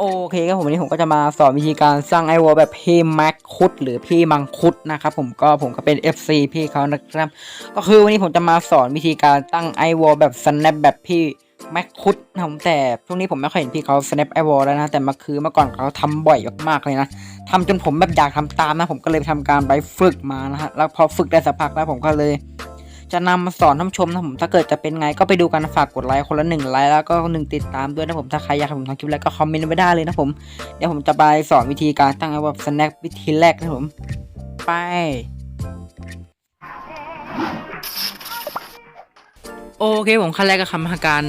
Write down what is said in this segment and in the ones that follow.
โอเคครับผมวันนี้ผมก็จะมาสอนวิธีการสร้างไอวอลแบบพี่แม็กคุดหรือพี่มังคุดนะครับผมก็ผมก็เป็น FC พี่เขานะครับ ก็คือวันนี้ผมจะมาสอนวิธีการตั้งไอวอลแบบ snap แบบพี่แม็กคุดนะผมแต่ช่วงนี้ผมไม่เคยเห็นพี่เขา snap ไอวอลแล้วนะแต่มาคือเมื่อก่อนเขาทำบ่อยมากๆเลยนะทำจนผมแบบอยากทำตามนะ ผมก็เลยทำการไปฝึกมานะฮะแล้วพอฝึกได้สักพักแล้วผมก็เลย จะนำมาสอนท่านชมนะผมถ้าเกิดจะเป็นไงก็ไปดูกันฝากกดไลค์คนละหนึ่งไลค์แล้วก็หนึ่งติดตามด้วยนะผมถ้าใครอยากให้ผมทำคลิปอะไรก็คอมเมนต์ไว้ได้เลยนะผมเดี๋ยวผมจะไปสอนวิธีการตั้งไอ้แบบสแน็ควิธีแรกนะผมไปโอเคผมขั้นแรกก็ทำการ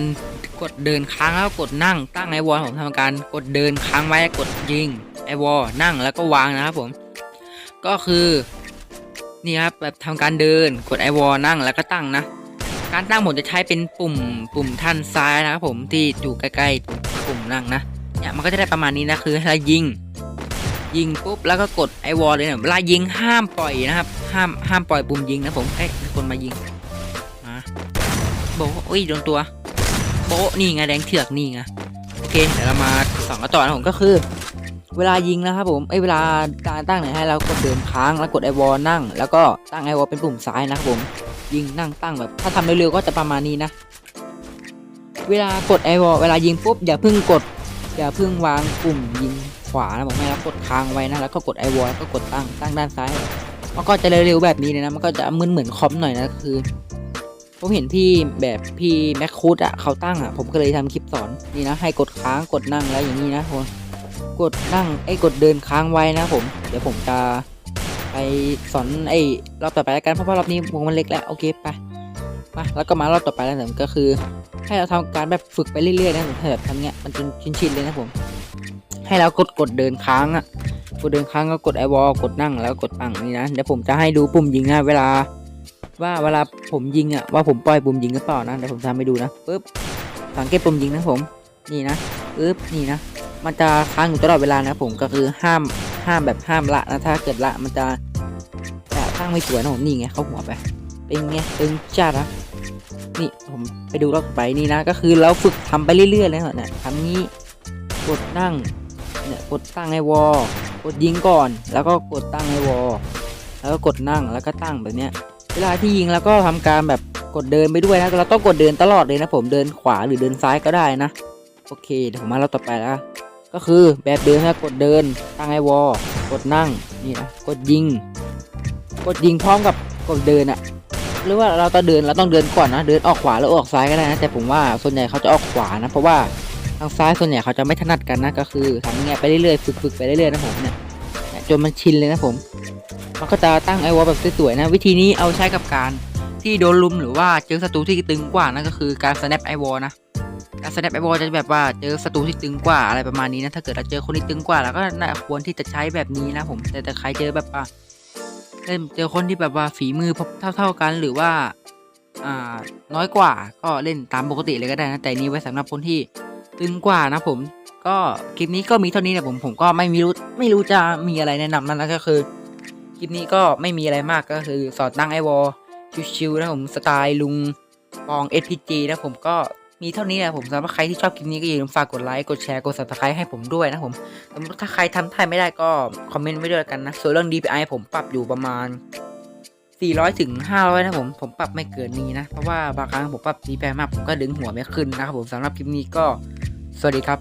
กดเดินค้างแล้วก็กดนั่งตั้งไอวอลผมทำการกดเดินค้างไว้กดยิงไอวอลนั่งแล้วก็วางนะครับผม ก็คือ นี่ครับแบบทำการเดินกดไอวอลนั่งแล้วก็ตั้งนะ การตั้งผมจะใช้เป็นปุ่มปุ่มท่านซ้ายนะครับผมที่อยู่ใกล้ๆปุ่มนั่งนะเนี่ยมันก็จะได้ประมาณนี้นะคือให้เรายิง ยิงปุ๊บแล้วก็กดไอวอลเลยนะเวลายิงห้ามปล่อยนะครับ ห้ามห้ามปล่อยปุ่มยิงนะผมเอ้ยคนมายิงมาโบอุ้ยโดนตัวโบนี่ไงแดงเถือกนี่ไงโอเคเดี๋ยวเรามาสองกันต่อนะผมก็คือ เวลายิงนะครับผมเอ้เวลาการตั้งเนี่ยให้เรากดเดินค้างแล้วกดไอวอลนั่ง แล้วก็ตั้งไอวอลเป็นปุ่มซ้ายนะครับผม ยิงนั่งตั้งแบบ ถ้าทำเร็วๆก็จะประมาณนี้นะ เวลากดไอวอลเวลายิงปุ๊บอย่าเพิ่งกด อย่าเพิ่งวางปุ่มยิงขวานะผมให้เรากดค้างไว้นะแล้วก็กดไอวอลก็กดตั้งตั้งด้านซ้ายมันก็จะเร็วๆแบบนี้เลยนะ มันก็จะมึนเหมือนคอมหน่อยนะคือผมเห็นพี่แบบพี่แมคคูดอะเขาตั้งอะผมก็เลยทำคลิปสอนนี่นะให้กดค้างกดนั่งแล้วอย่างนี้นะผม กดนั่งไอ้กดเดินค้างไว้นะผม เดี๋ยวผมจะไปสอนไอ้รอบต่อไปแล้วกันเพราะว่ารอบนี้วงมันเล็กแล้วโอเคไปมาแล้วก็มารอบต่อไปแล้วผมก็คือ ให้เราทำการแบบฝึกไปเรื่อยๆนะผมแบบทำเงี้ยมันจนชินๆเลยนะผม ให้เรากดกดเดินค้างอะกดเดินค้างก็กดไอวอลกดนั่งแล้วกดตั้งนี่นะเดี๋ยวผมจะให้ดูปุ่มยิงนะเวลา ว่าเวลาผมยิงอะว่าผมปล่อยปุ่มยิงหรือเปล่านะเดี๋ยวผมทำให้ดูนะปึ๊บสังเกตปุ่มยิงนะผม นี่นะปึ๊บนี่นะ มันจะค้างอยู่ตลอดเวลานะผมก็คือห้ามห้ามแบบห้ามละนะถ้าเกิดละมันจะจะตั้งไม่สวยนะผมนี่ไงเข้าหัวไปเป็นไงตึงจัดนะนี่ผมไปดูรอบต่อไปนี่นะก็คือเราฝึกทำไปเรื่อยๆเลยเนี่ยทำงี้กดนั่งเนี่ยกดตั้งไอวอลกดยิงก่อน แล้วก็กดตั้งไอวอลแล้วก็กดนั่งแล้วก็ตั้งแบบเนี้ยเวลาที่ยิงแล้วก็ทำการแบบกดเดินไปด้วยนะเราต้องกดเดินตลอดเลยนะผมเดินขวาหรือเดินซ้ายก็ได้นะ โอเคเดี๋ยวผมมาเราต่อไปแล้ว ก็คือแบบเดิมนะกดเดินตั้งไอวอลกดนั่งนี่นะกดยิง กดยิงพร้อมกับกดเดินอะหรือว่าเราต้องเดินเราต้องเดินก่อนนะเดินออกขวาแล้วออกซ้ายก็ได้นะแต่ผมว่าส่วนใหญ่เขาจะออกขวานะเพราะว่าทางซ้ายส่วนใหญ่เขาจะไม่ถนัดกันนะก็คือทำอย่างเงี้ยไปเรื่อยๆฝึกๆไปเรื่อยๆนะผมเนี่ยเนี่ยจนมันชินเลยนะผม มันก็จะตั้งไอวอลแบบสวยๆนะ วิธีนี้เอาใช้กับการที่โดนลุมหรือว่าเจอศัตรูที่ตึงกว่านั่นก็คือการ snap ไอวอลนะ การ snap ไอวอลจะแบบว่าเจอศัตรูที่ตึงกว่าอะไรประมาณนี้นะ ถ้าเกิดเราเจอคนที่ตึงกว่าเราก็น่าควรที่จะใช้แบบนี้นะผม แต่แต่ใครเจอแบบว่าเล่นเจอคนที่แบบว่าฝีมือเท่าเท่า ๆกันหรือว่าอ่าน้อยกว่าก็เล่นตามปกติเลยก็ได้นะแต่นี้ไว้สำหรับคนที่ตึงกว่านะผม ก็คลิปนี้ก็มีเท่านี้นะผมผมก็ไม่มีรู้ไม่รู้จะมีอะไรแนะนำนั่นแล้วก็คือคลิปนี้ก็ไม่มีอะไรมากก็คือสอนตั้งไอวอลชิวๆนะผมสไตล์ลุงปอง SPG นะผมก็ มีเท่านี้นะผมสำหรับใครที่ชอบคลิปนี้ก็อย่าลืมฝากกดไลค์ กดแชร์ กด subscribe ให้ผมด้วยนะผมสมมติถ้าใครทำไทยไม่ได้ก็คอมเมนต์ไว้ด้วยกันนะ ส่วนเรื่อง DPI ผมปรับอยู่ประมาณ 400 ถึง 500 นะผม ผมปรับไม่เกินนี้นะ เพราะว่าบางครั้งผมปรับ DPI มากผมก็ดึงหัวไม่ขึ้นนะครับผมสำหรับคลิปนี้ก็ สวัสดีครับ